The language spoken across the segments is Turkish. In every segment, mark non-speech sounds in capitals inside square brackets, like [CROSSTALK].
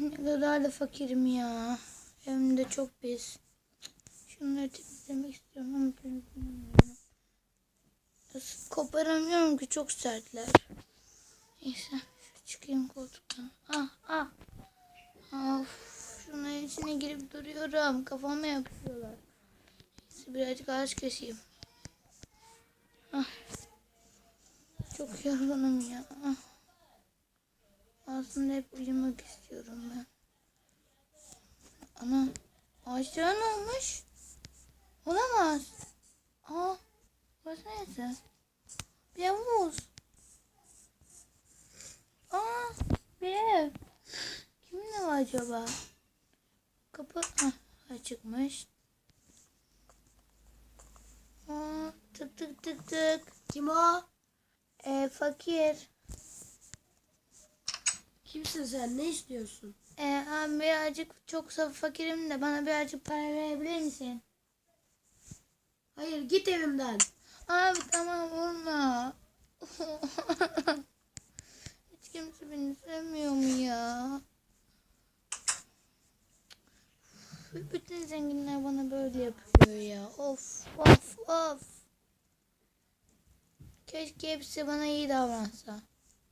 Ne kadar da fakirim ya. Hem de çok pis. Şunları temizlemek istiyorum ama Koparamıyorum ki çok sertler. Neyse çıkayım koltuktan. Ah ah. Of. Şunların içine girip duruyorum. Kafama yapışıyorlar. Neyse birazcık ağaç keseyim. Ah. Çok yorgunum ya. Ah. Aslında hep uyumak istiyorum ben. Ana ağaçlara ne olmuş? Olamaz. Aa, burası neresi? Bir havuz. Aa, bir ev. Kimin evi acaba? Kapı ah, açıkmış. Aa, tık tık tık tık. Kim o? Ee, fakir. Kimsin sen? Ne istiyorsun? Ee, abi birazcık çok fakirim de bana birazcık para verebilir misin? Hayır git evimden. Abi tamam vurma. [LAUGHS] Hiç kimse beni sevmiyor mu ya? Bütün zenginler bana böyle yapıyor ya. Of of of. Keşke hepsi bana iyi davransa.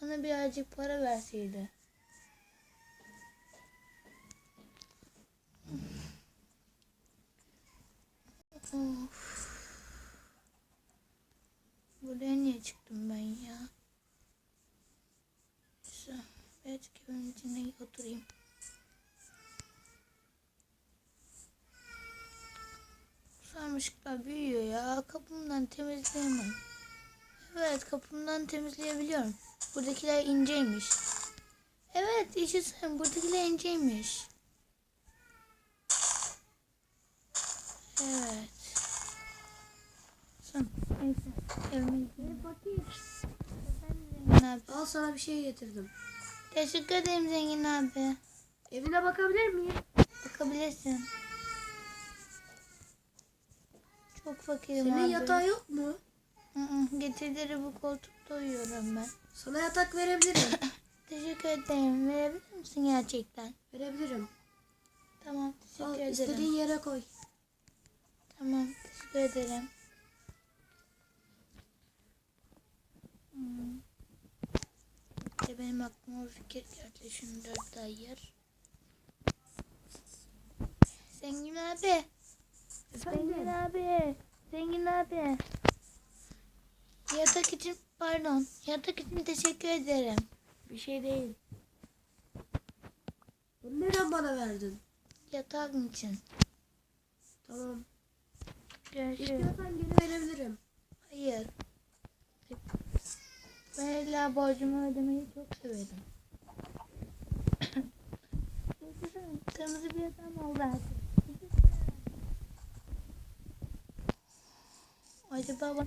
Bana birazcık para verseydi. Of. Buraya niye çıktım ben ya? Neyse. Birazcık evin içine oturayım. Sarmışıklar büyüyor ya. Kapımdan temizleyemem. Evet kapımdan temizleyebiliyorum. Buradakiler inceymiş. Evet işitsin buradakiler inceymiş. Evet. Son. Neyse. Evime gidelim. Al sana bir şey getirdim. Teşekkür ederim Zengin abi. Evine bakabilir miyim? Bakabilirsin. Çok fakirim Senin abi. yok mu? Hı bu koltukta uyuyorum ben. Sana yatak verebilirim. [COUGHS] Teşekkür ederim. Verebilir misin gerçekten? verebilirim. Tamam. Teşekkür Al ederim. istediğin yere koy. Tamam. Teşekkür ederim. Hmm. İşte benim aklıma bir fikir geldi. Şunu dört ayır. Zengin abi. Zengin abi. Zengin abi. Yatak için pardon. Yatak için teşekkür ederim. Bir şey değil. Bunu neden bana verdin? Yatağın için. Tamam. Görüşürüz. İstiyorsan geri verebilirim. Hayır. Ben illa borcumu ödemeyi çok severim. [COUGHS] Kırmızı bir adam oldu artık. Acaba bak.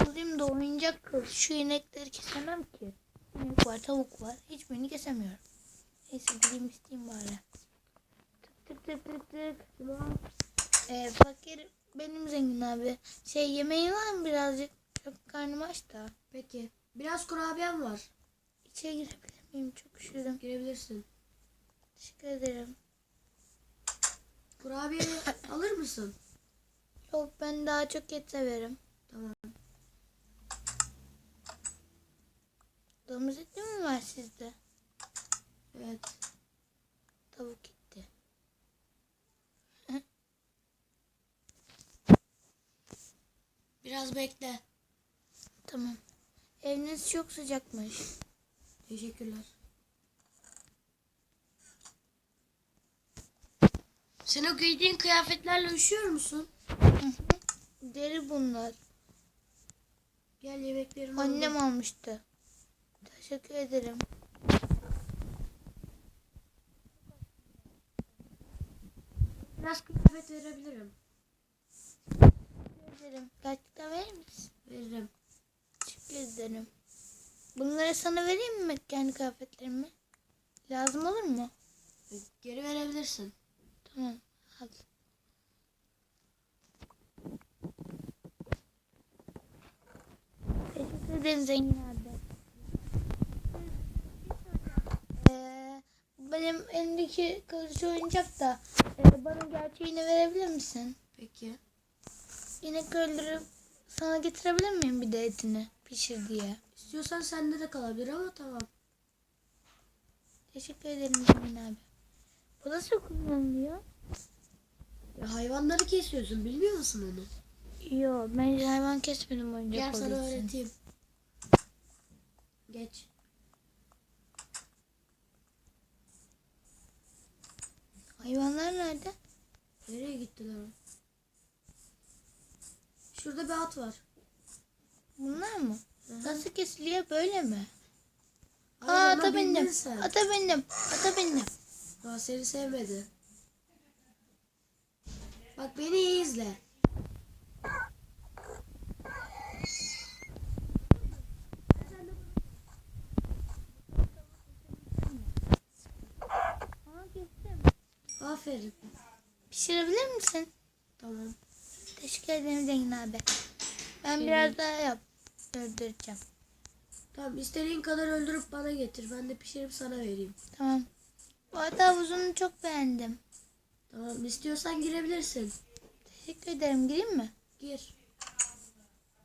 Bulayım da oyuncak kız. Şu inekleri kesemem ki. İnek var, tavuk var. Hiçbirini kesemiyorum. Neyse gideyim isteyeyim bari. Tık tık tık tık tık. Ee, fakir benim zengin abi. Şey yemeği var mı birazcık? Çok karnım aç da. Peki. Biraz kurabiyem var. İçeri girebilir miyim? Çok üşüdüm. Girebilirsin. Teşekkür ederim. Kurabiye [COUGHS] alır mısın? Yok ben daha çok et severim. Tamam. Domuz eti mi var sizde? Evet. Tavuk eti. [LAUGHS] Biraz bekle. Tamam. Eviniz çok sıcakmış. Teşekkürler. Sen o giydiğin kıyafetlerle üşüyor musun? Deri bunlar. Gel yemeklerini Annem almıştı. Teşekkür ederim. Biraz kıyafet verebilirim. Teşekkür ederim. Gerçekten verir misin? Veririm. Teşekkür ederim. Bunları sana vereyim mi kendi kıyafetlerimi? Lazım olur mu? Geri verebilirsin. Tamam al. Teşekkür ederim Zengin abi. Ee, benim elimdeki kalıcı oyuncak da e, bana gerçeğini verebilir misin? Peki. İnek öldürüp sana getirebilir miyim bir de etini pişir diye? İstiyorsan sende de kalabilir ama tamam. Teşekkür ederim Cemil abi. Bu nasıl kullanılıyor? Ya hayvanları kesiyorsun bilmiyor musun onu? Yok ben hayvan kesmedim oyuncak Gel sana için. öğreteyim. Geç. Hayvanlar nerede? Nereye gittiler? Şurada bir at var. Bunlar mı? Hı. Nasıl kesiliyor böyle mi? Hayır, Aa, ata bindim. Ata bindim. Ata bindim. Aa, seni sevmedi. Bak beni iyi izle. Aferin. Pişirebilir misin? Tamam. Teşekkür ederim Zengin abi. Ben Şey biraz daha yap. Öldüreceğim. Tamam istediğin kadar öldürüp bana getir. Ben de pişirip sana vereyim. Tamam. Bu ata havuzunu çok beğendim. Tamam istiyorsan girebilirsin. Teşekkür ederim. Gireyim mi? Gir.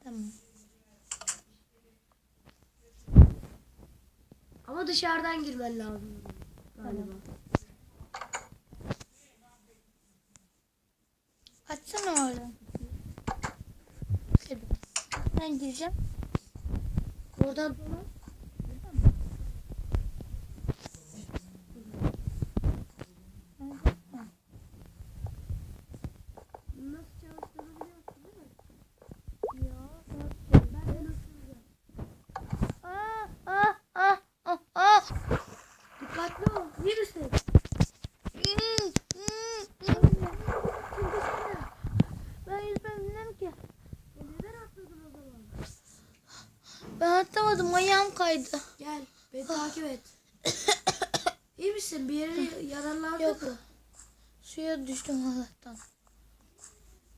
Tamam. Ama dışarıdan girmen lazım. Galiba. Açsana oradan. Hadi. Ben gireceğim. Oradan dolan. Nasıl çalıştığını biliyorsun değil mi? Ben de nasıl Aa, aa, aa, aa, aa. Dikkatli ol. İyi misin? Hmm, hmm, hmm. Ben yüzme bilmem ki. E neden atladın o zaman? Ben atlamadım. Ayağım kaydı. Gel. Beni takip et. [COUGHS] İyi misin? Bir yere yaralandın Yok. mı? Suya düştüm Allah'tan.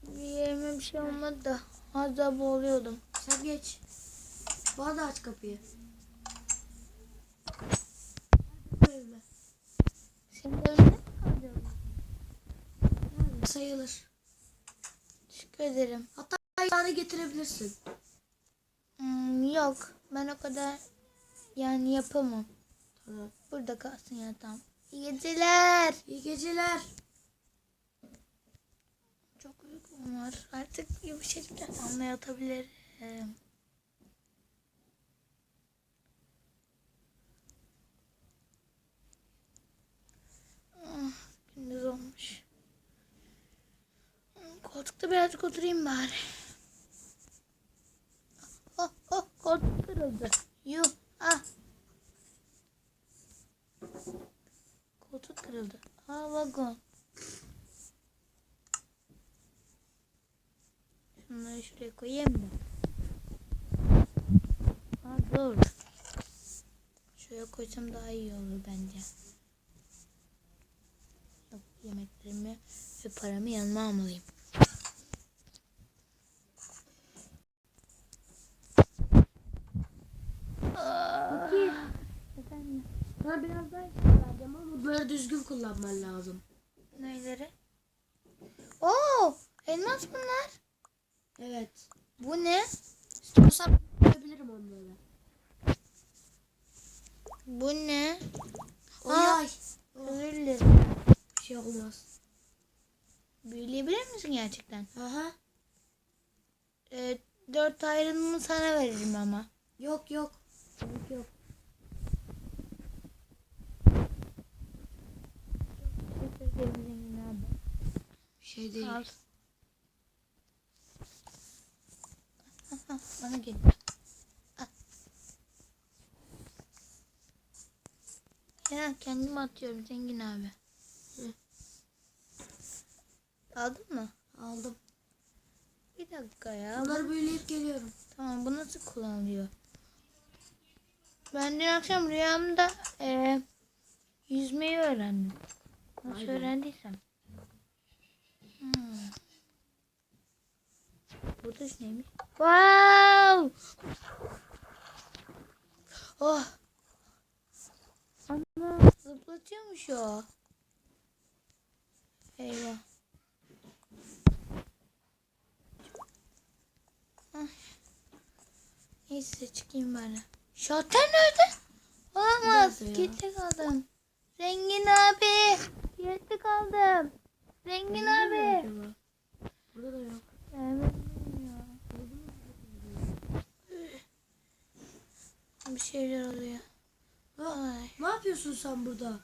Bir yerime bir şey olmadı da az daha boğuluyordum. Sen geç. Bana da aç kapıyı. Evime. Senin mi? Yani sayılır. Teşekkür ederim. Hatta ayağını getirebilirsin. Hmm, yok. Ben o kadar yani yapamam. Tamam. Burada kalsın yatağım. İyi geceler. İyi geceler. Çok uykum var. Artık yumuşacık yatağımda yatabilirim. Ah, gündüz olmuş. Hmm, Koltukta birazcık oturayım bari. [LAUGHS] Oh oh koltuk kırıldı. Yuh ah. Koltuk kırıldı. Aa vagon. Şunları şuraya koyayım da. Ha dur. Şuraya koysam daha iyi olur bence. Yemeklerimi ve paramı yanıma almalıyım. Sana biraz daha vereceğim ama böyle düzgün kullanman lazım. neyleri? Oo, elmas bunlar. Evet. Bu ne? İstiyorsan yapabilirim onları. Bu ne? Yay. Özür dilerim. Bir şey olmaz. Büyüleyebilir misin gerçekten? Aha. Ee, dört ayrılımı sana veririm ama. Yok yok. Yok yok. Bir şey değil. Al. Ah, ah, Bana gel. Al. Ya kendim atıyorum Zengin abi. Hı. Aldın mı? Aldım. Bir dakika ya. Bunları büyüleyip geliyorum. Tamam bu nasıl kullanılıyor? Ben dün akşam rüyamda eee, yüzmeyi öğrendim. Nasıl be. öğrendiysem. Hmm. Bu tuş neymiş? Wow! Oh! Ana zıpla Yatıyormuş o. Eyvah. Ay. Neyse çıkayım bari. Şalter nerede? Olamaz. Kilitli kaldım. Zengin abi. Kilitli kaldım. Nerede abi. Burada da yok. Evet. Bir şeyler oluyor. Ha, Ay. ne yapıyorsun sen burada?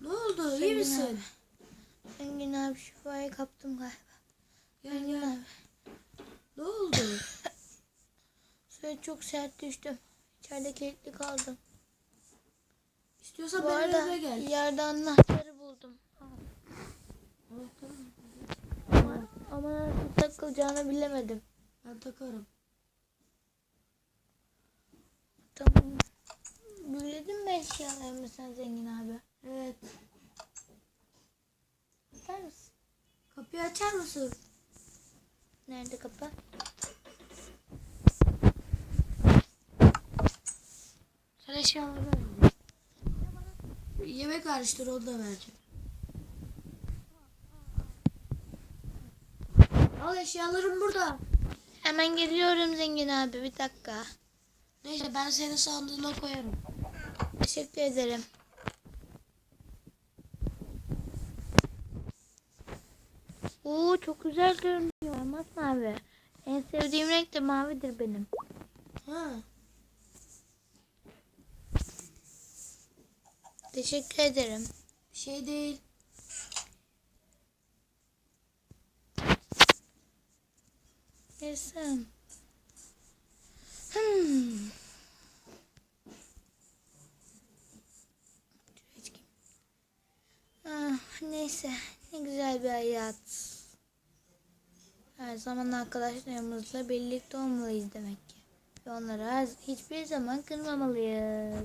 Ne oldu? İyi Zengin misin? abi. Zengin abi şifayı kaptım galiba. Gel Zengin gel. abi. Ne oldu? [LAUGHS] Suya çok sert düştüm. İçeride kilitli kaldım. İstiyorsan Bu benim evime gel. yerde anahtarı buldum. Ama, ama nasıl takılacağını bilemedim. Ben takarım. Tamam. Büyüledin mi eşyalarımı sen zengin abi? Evet. İster misin? Kapıyı açar mısın? Nerede kapı? Sen eşyaları ver. Yemek hariçtir onu da vereceğim. Al eşyalarım burada. Hemen geliyorum zengin abi bir dakika. Neyse ben senin sandığına koyarım. Teşekkür ederim. Oo çok güzel görünüyor masmavi. En sevdiğim renk de mavidir benim. Ha. Teşekkür ederim. Bir şey değil. Yaşasın. Hmm. Şuraya çıkayım. Ah, neyse ne güzel bir hayat. Her zaman arkadaşlarımızla birlikte olmalıyız demek ki. Ve onları hiçbir zaman kırmamalıyız.